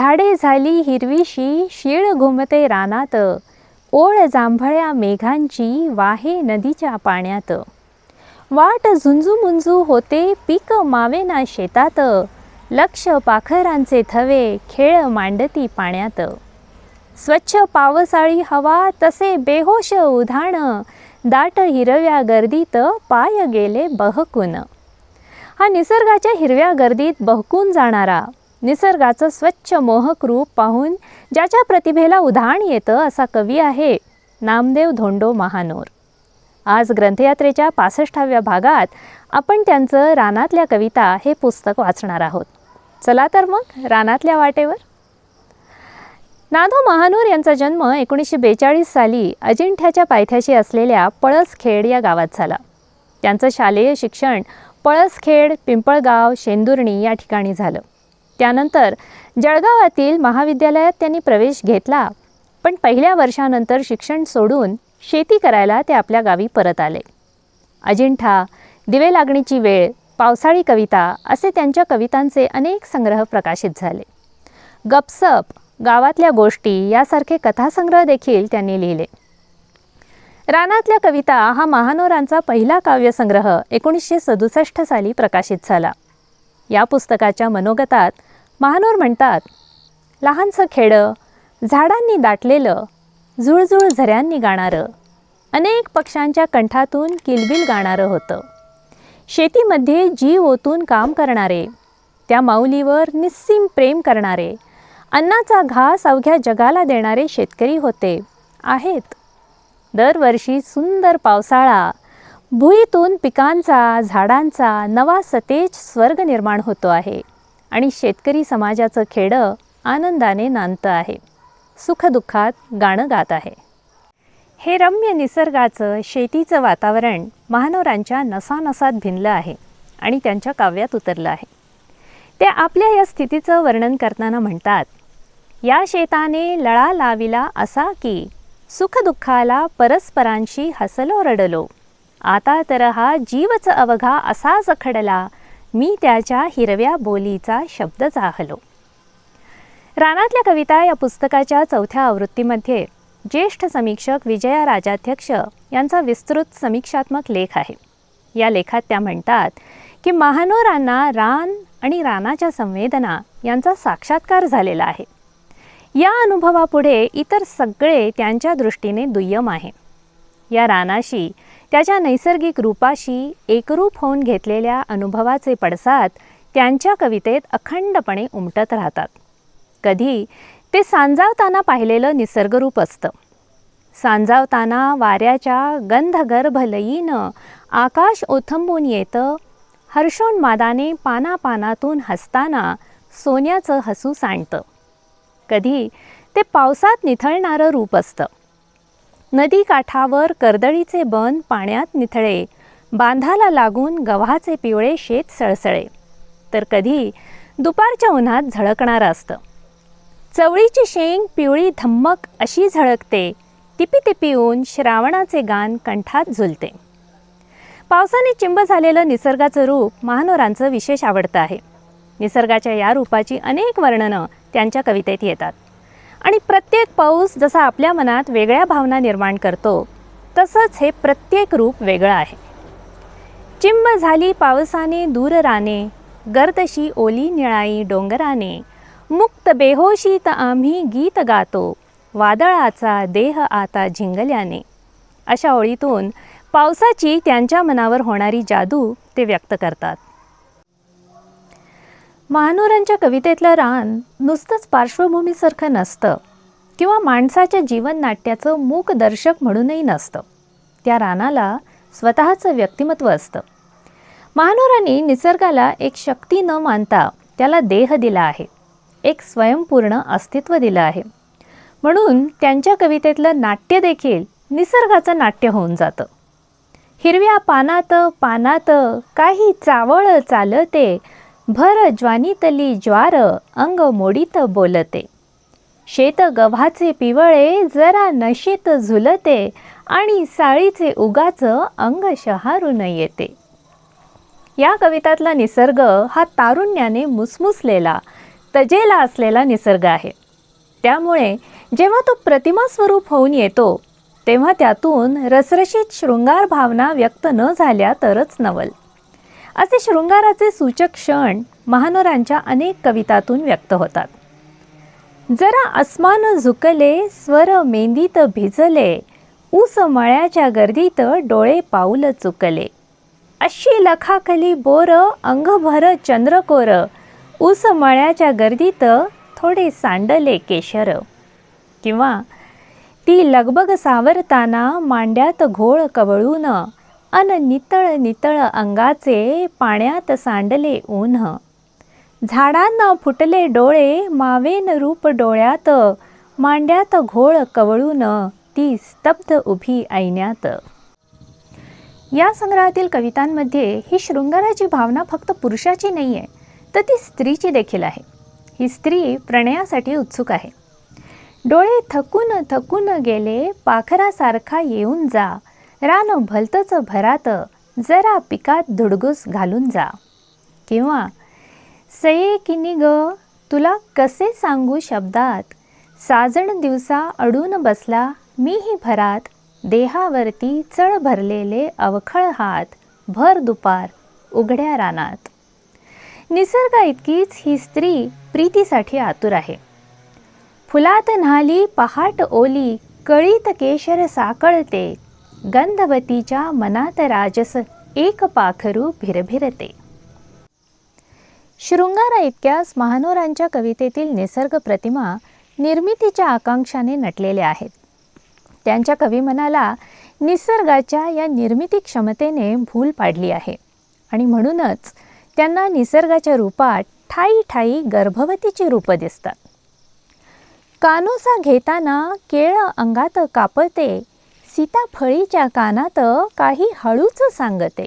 झाडे झाली हिरवीशी शीळ घुमते रानात. ओळ जांभळ्या मेघांची वाहे नदीच्या पाण्यात. वाट झुंजूमुंजू होते पीक मावेना शेतात. लक्ष पाखरांचे थवे खेळ मांडती पाण्यात. स्वच्छ पावसाळी हवा तसे बेहोश उधाण. दाट हिरव्या गर्दीत पाय गेले बहकून. हा निसर्गाच्या हिरव्या गर्दीत बहकून जाणारा. निसर्गाचं स्वच्छ मोहक रूप पाहून ज्याच्या प्रतिभेला उधाण येतं असा कवी आहे नामदेव धोंडो महानोर. आज ग्रंथयात्रेच्या पासष्टाव्या भागात आपण त्यांचं रानातल्या कविता हे पुस्तक वाचणार आहोत. चला तर मग रानातल्या वाटेवर. नाधो महानूर यांचा जन्म एकोणीसशे बेचाळीस साली अजिंठ्याच्या पायथ्याशी असलेल्या पळसखेड या गावात झाला. त्यांचं शालेय शिक्षण पळसखेड पिंपळगाव शेंदुर्णी या ठिकाणी झालं. त्यानंतर जळगावातील महाविद्यालयात त्यांनी प्रवेश घेतला. पण पहिल्या वर्षानंतर शिक्षण सोडून शेती करायला ते आपल्या गावी परत आले. अजिंठा दिवे लागणीची वेळ पावसाळी कविता असे त्यांच्या कवितांचे अनेक संग्रह प्रकाशित झाले. गपसप गावातल्या गोष्टी यासारखे कथासंग्रह देखील त्यांनी लिहिले. रानातल्या कविता हा महानोरांचा पहिला काव्यसंग्रह एकोणीसशे सदुसष्ट साली प्रकाशित झाला. या पुस्तकाच्या मनोगतात महानोर म्हणतात लहानसं खेडं झाडांनी दाटलेलं झुळझुळ झऱ्यांनी गाणारं अनेक पक्ष्यांच्या कंठातून किलबिल गाणारं होतं. शेतीमध्ये जीव ओतून काम करणारे त्या माऊलीवर निस्सीम प्रेम करणारे अन्नाचा घास अवघ्या जगाला देणारे शेतकरी होते आहेत. दरवर्षी सुंदर पावसाळा भुईतून पिकांचा झाडांचा नवा सतेज स्वर्ग निर्माण होतो आहे. आणि शेतकरी समाजाचं खेडं आनंदाने नांदतं आहे. सुखदुःखात गाणं गात आहे. हे रम्य निसर्गाचं शेतीचं वातावरण महानोरांच्या नसानसात भिनलं आहे आणि त्यांच्या काव्यात उतरलं आहे. ते आपल्या या स्थितीचं वर्णन करताना म्हणतात या शेताने लळा लाविला असा की सुखदुःखाला परस्परांशी हसलो रडलो. आता तर हा जीवच अवघा असाच खडला मी त्याच्या हिरव्या बोलीचा शब्द चाहलो. रानातल्या कविता या पुस्तकाच्या चौथ्या आवृत्तीमध्ये ज्येष्ठ समीक्षक विजया राजाध्यक्ष यांचा विस्तृत समीक्षात्मक लेख आहे. या लेखात त्या म्हणतात की महानोरांना रान आणि रानाच्या संवेदना यांचा साक्षात्कार झालेला आहे. या अनुभवापुढे इतर सगळे त्यांच्या दृष्टीने दुय्यम आहे. या रानाशी त्याच्या नैसर्गिक रूपाशी एकरूप होऊन घेतलेल्या अनुभवाचे पडसाद त्यांच्या कवितेत अखंडपणे उमटत राहतात. कधी ते सांजावताना पाहिलेलं निसर्गरूप असतं. सांजावताना वाऱ्याच्या गंधगर्भ लयीनं आकाश ओथंबून येतं हर्षोन्मादाने पानापानातून हसताना सोन्याचं हसू सांडतं. कधी ते पावसात निथळणारं रूप असतं. नदीकाठावर कर्दळीचे बन पाण्यात निथळे. बांधाला लागून गव्हाचे पिवळे शेत सळसळे. तर कधी दुपारच्या उन्हात झळकणारं असतं. चवळीची शेंग पिवळी धम्मक अशी झळकते. तिपी तिपी ऊन श्रावणाचे गान कंठात झुलते. पावसाने चिंब झालेलं निसर्गाचं रूप महानोरांचं विशेष आवडतं आहे. निसर्गाच्या या रूपाची अनेक वर्णनं त्यांच्या कवितेत येतात. आणि प्रत्येक पाऊस जसा आपल्या मनात वेगळ्या भावना निर्माण करतो तसंच हे प्रत्येक रूप वेगळं आहे. चिंब झाली पावसाने दूर राने गर्दशी ओली निळाई डोंगराने. मुक्त बेहोशीत आम्ही गीत गातो वादळाचा देह आता झिंगल्याने. अशा ओळीतून पावसाची त्यांच्या मनावर होणारी जादू ते व्यक्त करतात. महानोरांच्या कवितेतलं रान नुसतंच पार्श्वभूमीसारखं नसतं. किंवा माणसाच्या जीवननाट्याचं मूक दर्शक म्हणूनही नसतं. त्या रानाला स्वतःचं व्यक्तिमत्व असतं. महानोरांनी निसर्गाला एक शक्ती न मानता त्याला देह दिला आहे. एक स्वयंपूर्ण अस्तित्व दिलं आहे. म्हणून त्यांच्या कवितेतलं नाट्य देखील निसर्गाचं नाट्य होऊन जातं. हिरव्या पानात पानात काही चावळ चालते भर ज्वानीतली ज्वार अंग मोडीत बोलते. शेत गव्हाचे पिवळे जरा नशेत झुलते आणि साळीचे उगाचं अंग शहारून येते. या कवितातला निसर्ग हा तारुण्याने मुसमुसलेला तजेला असलेला निसर्ग आहे. त्यामुळे जेव्हा तो प्रतिमा स्वरूप होऊन येतो तेव्हा त्यातून रसरशीत शृंगार भावना व्यक्त न झाल्या तरच नवल. असे शृंगाराचे सूचक क्षण महानोरांच्या अनेक कवितातून व्यक्त होतात. जरा अस्मान झुकले स्वर मेंदीत भिजले ऊस मळ्याच्या गर्दीत डोळे पाऊल चुकले. अशी लखाखली बोर अंगभर चंद्रकोर ऊस मळ्याच्या गर्दीत थोडे सांडले केशर. किंवा ती लगबग सावरताना मांड्यात घोळ कवळून अन नितळ नितळ अंगाचे पाण्यात सांडले ऊन. झाडांना फुटले डोळे मावेन रूप डोळ्यात मांड्यात घोळ कवळून ती स्तब्ध उभी ऐण्यात या संग्रहातील कवितांमध्ये ही शृंगाराची भावना फक्त पुरुषाची नाही आहे तर ती स्त्रीची देखील आहे. ही स्त्री प्रणयासाठी उत्सुक आहे. डोळे थकून थकून गेले पाखरासारखा येऊन जा रानो भलतंच भरात जरा पिकात धुडगूस घालून जा. किंवा सये किनी ग तुला कसे सांगू शब्दात साजण दिवसा अडून बसला मीही भरात देहावरती चळ भरलेले अवखळ हात भर दुपार उघड्या रानात. निसर्गा इतकीच ही स्त्री प्रीतीसाठी आतुर आहे. फुलात न्हाली पहाट ओली कळीत केशर साकळते गंधवतीच्या मनात राजस एक पाखरू भिरभिरते. शृंगारा इतक्याच महानोरांच्या कवितेतील निसर्ग प्रतिमा निर्मितीच्या आकांक्षाने नटलेल्या आहेत. त्यांच्या कविमनाला निसर्गाच्या या निर्मिती क्षमतेने भूल पाडली आहे आणि म्हणूनच त्यांना निसर्गाच्या रूपात ठाई ठाई गर्भवतीची रूपं दिसतात. कानोसा घेताना केळ अंगात कापते सीताफळीच्या कानात काही हळूच सांगते.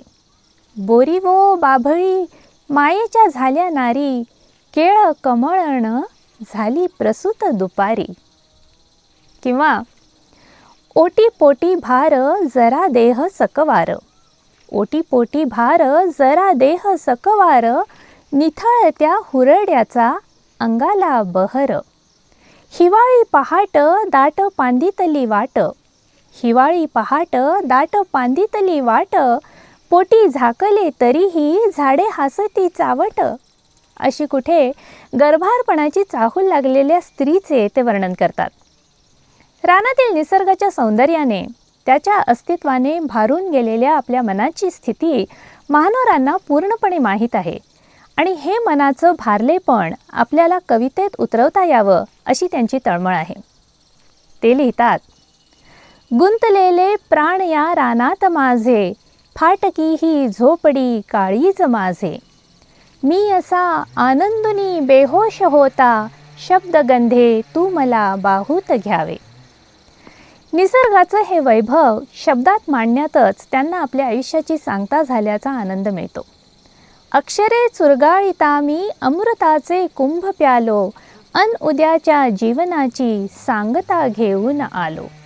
बोरी वो बाभळी मायेच्या झाल्या नारी केळ कमळण झाली प्रसूत दुपारी. किंवा ओटी पोटी भार जरा देह सकवार. ओटी पोटी भार जरा देह सकवार निथळत्या हुरड्याचा अंगाला बहर. हिवाळी पहाट दाट पांदितली वाट. हिवाळी पहाट दाट पांदितली वाट पोटी झाकले तरीही झाडे हसती चावट. अशी कुठे गर्भारपणाची चाहूल लागलेल्या स्त्रीचे ते वर्णन करतात. रानातील निसर्गाच्या सौंदर्याने त्याच्या अस्तित्वाने भारून गेलेल्या आपल्या मनाची स्थिती महानोरांना पूर्णपणे माहीत आहे. आणि हे मनाचं भारलेपण आपल्याला कवितेत उतरवता यावं अशी त्यांची तळमळ आहे. ते लिहितात गुंतलेले प्राण या रानात माझे. फाटकी ही झोपडी काळीच माझे. मी असा आनंदुनी बेहोश होता शब्दगंधे तू मला बाहूत घ्यावे. निसर्गाचं हे वैभव शब्दात मांडण्यातच त्यांना आपल्या आयुष्याची सांगता झाल्याचा आनंद मिळतो. अक्षरे चुरगाळीता मी अमृताचे कुंभ प्यालो अन उद्याच्या जीवनाची सांगता घेऊन आलो.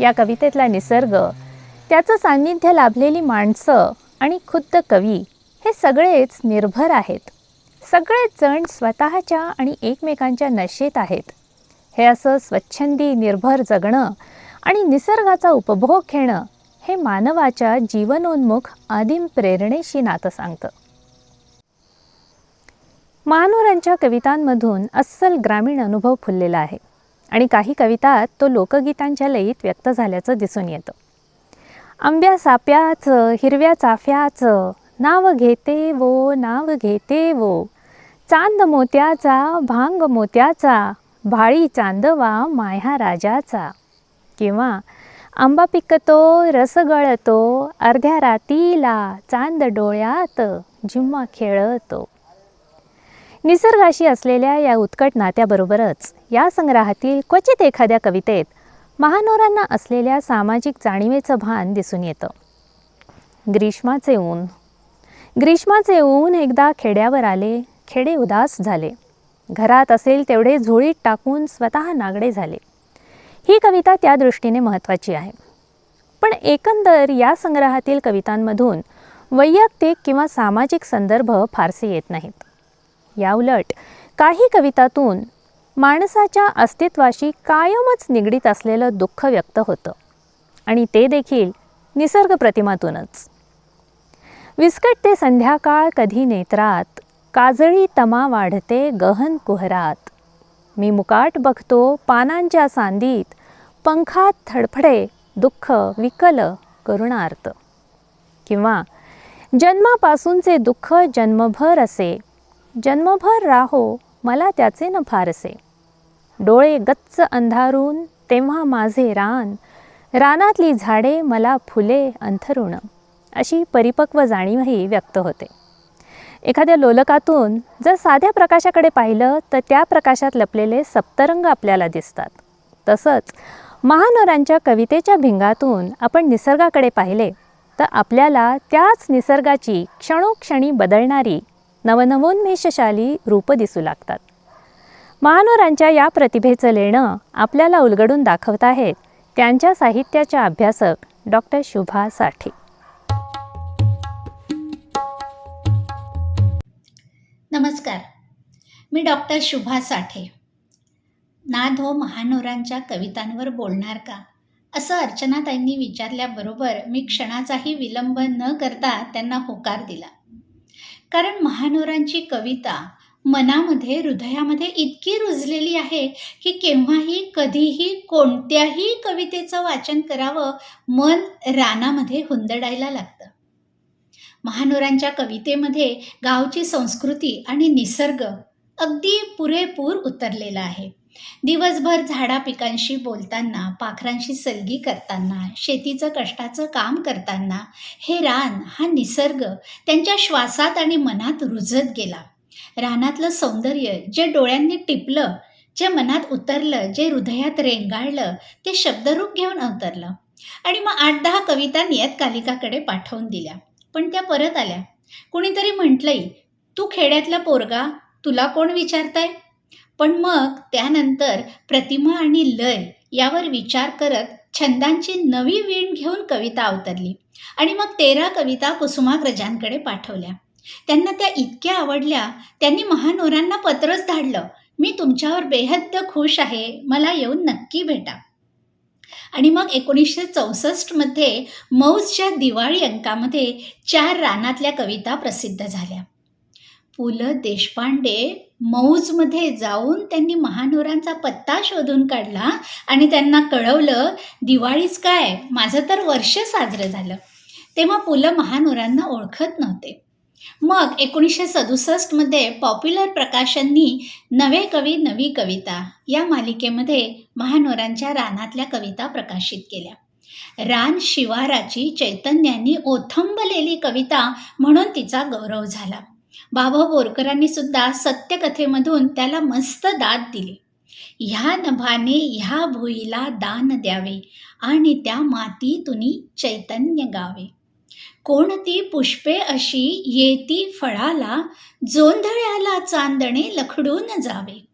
या कवितेतला निसर्ग त्याचं सान्निध्य लाभलेली माणसं आणि खुद्द कवी हे सगळेच निर्भर आहेत. सगळेच जण स्वतःच्या आणि एकमेकांच्या नशेत आहेत. हे असं स्वच्छंदी निर्भर जगणं आणि निसर्गाचा उपभोग घेणं हे मानवाच्या जीवनोन्मुख आदिम प्रेरणेशी नातं सांगतं. महानोरांच्या कवितांमधून अस्सल ग्रामीण अनुभव फुललेला आहे. आणि काही कवितात तो लोकगीतांच्या लयीत व्यक्त झाल्याचं दिसून येतं. आंब्या साप्याच हिरव्या चाफ्याचं नाव घेते वो नाव घेते वो. चांद मोत्याचा भांग मोत्याचा भाळी चांदवा माह्या राजाचा. किंवा आंबा पिकतो रस गळतो अर्ध्या रातीला चांद डोळ्यात जिम्मा खेळतो. निसर्गाशी असलेल्या या उत्कट नात्याबरोबरच या संग्रहातील क्वचित एखाद्या कवितेत महानोरांना असलेल्या सामाजिक जाणीवेचं भान दिसून येतं. ग्रीष्माचे ऊन. ग्रीष्माचे ऊन एकदा खेड्यावर आले खेडे उदास झाले. घरात असेल तेवढे झोळीत टाकून स्वतः नागडे झाले. ही कविता त्या दृष्टीने महत्त्वाची आहे. पण एकंदर या संग्रहातील कवितांमधून वैयक्तिक किंवा सामाजिक संदर्भ फारसे येत नाहीत. याउलट काही कवितातून माणसाच्या अस्तित्वाशी कायमच निगडीत असलेलं दुःख व्यक्त होतं. आणि ते देखील निसर्ग प्रतिमातूनच. विस्कट ते संध्याकाळ कधी नेत्रात काजळी तमा वाढते गहन कुहरात. मी मुकाट बघतो पानांच्या सांदीत पंखात थडफडे दुःख विकल करुणार्थ. किंवा जन्मापासूनचे दुःख जन्मभर असे जन्मभर राहो मला त्याचे न फारसे. डोळे गच्च अंधारून तेव्हा माझे रान. रानातली झाडे मला फुले अंथरुण. अशी परिपक्व जाणीवही व्यक्त होते. एखाद्या लोलकातून जर साध्या प्रकाशाकडे पाहिलं तर त्या प्रकाशात लपलेले सप्तरंग आपल्याला दिसतात. तसंच महानोरांच्या कवितेच्या भिंगातून आपण निसर्गाकडे पाहिले तर आपल्याला त्याच निसर्गाची क्षणोक्षणी बदलणारी नवनवोन्मेषशाली रूपं दिसू लागतात. महानोरांच्या या प्रतिभेचं लेणं आपल्याला उलगडून दाखवत आहेत त्यांच्या साहित्याच्या अभ्यासक डॉक्टर शुभा साठे. नमस्कार. मी डॉक्टर शुभा साठे. नाद हो महानोरांच्या कवितांवर बोलणार का? असं अर्चनाताईंनी विचारल्याबरोबर मी क्षणाचाही विलंब न करता त्यांना होकार दिला. कारण महानोरांची कविता मनामध्ये हृदयामध्ये इतकी रुजलेली आहे की केव्हाही कधीही कोणत्याही कवितेचं वाचन करावं मन रानामध्ये हुंदडायला लागतं. महानोरांच्या कवितेमध्ये गावची संस्कृती आणि निसर्ग अगदी पुरेपूर उतरलेला आहे. दिवसभर झाडा पिकांशी बोलताना पाखरांशी सलगी करताना शेतीचं कष्टाचं काम करताना हे रान हा निसर्ग त्यांच्या श्वासात आणि मनात रुजत गेला. रानातलं सौंदर्य जे डोळ्यांनी टिपलं जे मनात उतरलं जे हृदयात रेंगाळलं ते शब्दरूप घेऊन अवतरलं. आणि मग आठ दहा कविता नियतकालिकाकडे पाठवून दिल्या. पण त्या परत आल्या. कुणीतरी म्हटलंय तू खेड्यातला पोरगा तुला कोण विचारताय? पण मग त्यानंतर प्रतिमा आणि लय यावर विचार करत छंदांची नवी वीण घेऊन कविता अवतरली आणि मग तेरा कविता कुसुमाग्रजांकडे पाठवल्या. त्यांना त्या इतक्या आवडल्या त्यांनी महानोरांना पत्रच धाडलं मी तुमच्यावर बेहद्द खुश आहे मला येऊन नक्की भेटा. आणि मग एकोणीसशे चौसष्टमध्ये मौजच्या दिवाळी अंकामध्ये चार रानातल्या कविता प्रसिद्ध झाल्या. पु ल देशपांडे मौजमध्ये जाऊन त्यांनी महानोरांचा पत्ता शोधून काढला आणि त्यांना कळवलं दिवाळीच काय? माझं तर वर्ष साजरं झालं. तेव्हा पु ल महानोरांना ओळखत नव्हते. मग एकोणीसशे सदुसष्टमध्ये पॉप्युलर प्रकाशननी नवे कवी नवी कविता या मालिकेमध्ये महानोरांच्या रानातल्या कविता प्रकाशित केल्या. रान शिवाराची चैतन्यांनी ओथंबलेली कविता म्हणून तिचा गौरव झाला. बाबा बोरकरांनी सुद्धा सत्यकथेमधून त्याला मस्त दाद दिली. ह्या नभाने ह्या भुईला दान द्यावे आणि त्या मातीतुनी चैतन्य गावे. कोणती पुष्पे अशी येती फळाला जोंधळ्याला चांदणे लखडून जावे.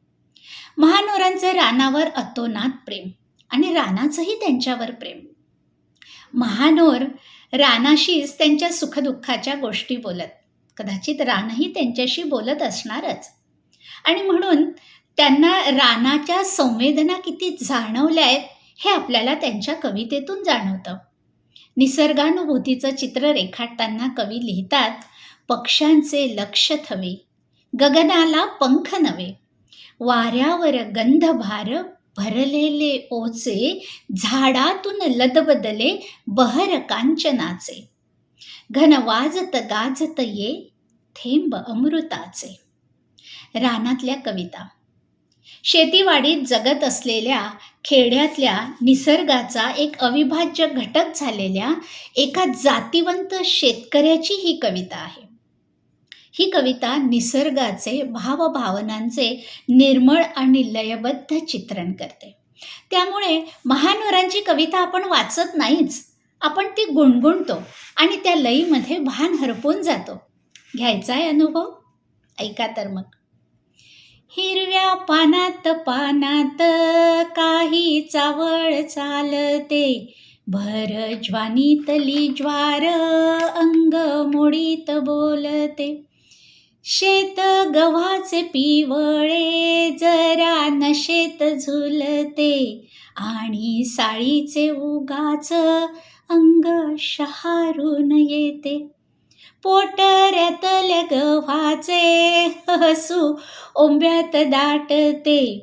महानोरांचं रानावर अतोनात प्रेम आणि रानाचंही त्यांच्यावर प्रेम. महानोर रानाशीच त्यांच्या सुखदुःखाच्या गोष्टी बोलत. कदाचित रानही त्यांच्याशी बोलत असणारच. आणि म्हणून त्यांना रानाच्या संवेदना किती जाणवल्या आहेत हे आपल्याला त्यांच्या कवितेतून जाणवतं. निसर्गानुभूतीचं चित्र रेखाटताना कवी लिहितात पक्ष्यांचे लक्ष थवे गगनाला पंख नवे वाऱ्यावर गंधभार भरलेले ओचे झाडातून लदबदले बहर कांचनाचे. घन वाजत गाजत ये थेंब अमृताचे. रानातल्या कविता. शेतीवाडीत जगत असलेल्या खेड्यातल्या निसर्गाचा एक अविभाज्य घटक झालेल्या एका जातीवंत शेतकऱ्याची ही कविता आहे. ही कविता निसर्गाचे भावभावनांचे निर्मळ आणि लयबद्ध चित्रण करते. त्यामुळे महानोरांची कविता आपण वाचत नाहीच. आपण ती गुणगुणतो आणि त्या लईमध्ये भान हरपून जातो. घ्यायचा आहे अनुभव? ऐका तर मग. हिरव्या पानात पानात काही चावळ चालते. भर ज्वानीतली ज्वार अंग मोडीत बोलते. शेत गव्हाचे पिवळे जरा नशेत झुलते. आणि साळीचे उगाच अंग शहारून येते पोटऱ्यातल्या गव्हाचे हसू ओंब्यात दाटते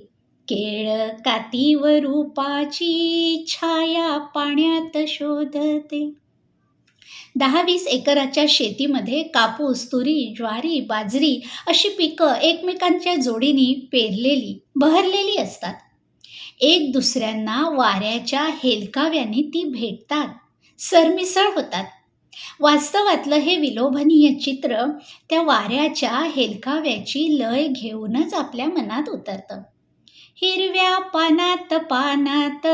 केळ कातीव रूपाची छाया पाण्यात शोधते दहा वीस एकराच्या शेतीमध्ये कापूस तुरी ज्वारी बाजरी अशी पिकं एकमेकांच्या जोडीने पेरलेली बहरलेली असतात. एक दुसऱ्यांना वाऱ्याच्या हेलकाव्याने ती भेटतात. सरमिसळ होतात. वास्तवातलं हे विलोभनीय चित्र त्या वाऱ्याच्या हेलकाव्याची लय घेऊनच आपल्या मनात उतरतं. हिरव्या पानात पानात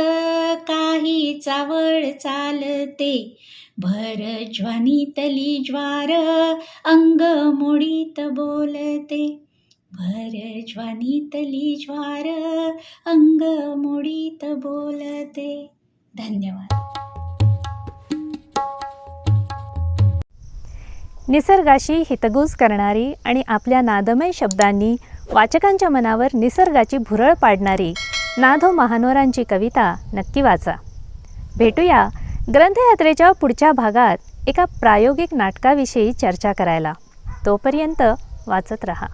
काही चावळ चालते. भर ज्वानीतली ज्वार अंग मोडीत बोलते. भर ज्वानीतली ज्वार अंग मोडीत बोलते. धन्यवाद. निसर्गाशी हितगुज करणारी आणि आपल्या नादमय शब्दांनी वाचकांच्या मनावर निसर्गाची भुरळ पाडणारी नाधो महानोरांची कविता नक्की वाचा. भेटूया ग्रंथयात्रेच्या पुढच्या भागात एका प्रायोगिक नाटकाविषयी चर्चा करायला. तोपर्यंत वाचत रहा.